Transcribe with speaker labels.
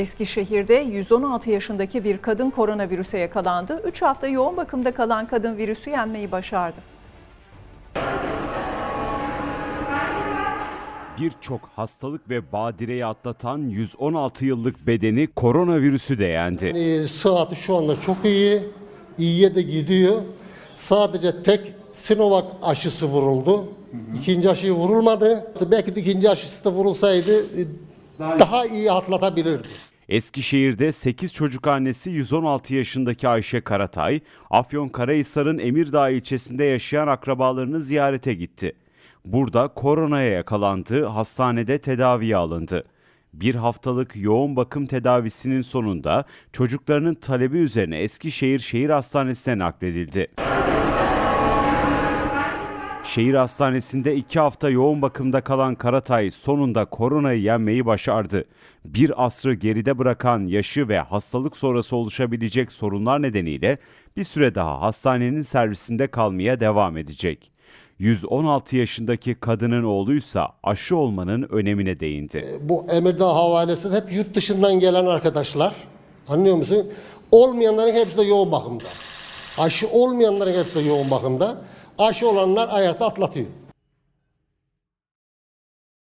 Speaker 1: Eskişehir'de 116 yaşındaki bir kadın koronavirüse yakalandı. 3 hafta yoğun bakımda kalan kadın virüsü yenmeyi başardı.
Speaker 2: Birçok hastalık ve badireyi atlatan 116 yıllık bedeni koronavirüsü de yendi.
Speaker 3: Ee, sıhhati şu anda çok iyi. İyiye de gidiyor. Sadece tek Sinovac aşısı vuruldu. İkinci aşı vurulmadı. Belki de ikinci aşısı da vurulsaydı e, daha iyi atlatabilirdi.
Speaker 2: Eskişehir'de 8 çocuk annesi 116 yaşındaki Ayşe Karatay, Afyonkarahisar'ın Emirdağ ilçesinde yaşayan akrabalarını ziyarete gitti. Burada koronaya yakalandı, hastanede tedaviye alındı. Bir haftalık yoğun bakım tedavisinin sonunda çocuklarının talebi üzerine Eskişehir Şehir Hastanesi'ne nakledildi. Şehir hastanesinde iki hafta yoğun bakımda kalan Karatay sonunda koronayı yenmeyi başardı. Bir asrı geride bırakan yaşı ve hastalık sonrası oluşabilecek sorunlar nedeniyle bir süre daha hastanenin servisinde kalmaya devam edecek. 116 yaşındaki kadının oğluysa aşı olmanın önemine değindi.
Speaker 3: Bu Emirdağ Havalesi hep yurt dışından gelen arkadaşlar. Anlıyor musun? Olmayanların hepsi de yoğun bakımda. Aşı olmayanların hepsi de yoğun bakımda. Aşı olanlar ayakta atlatıyor.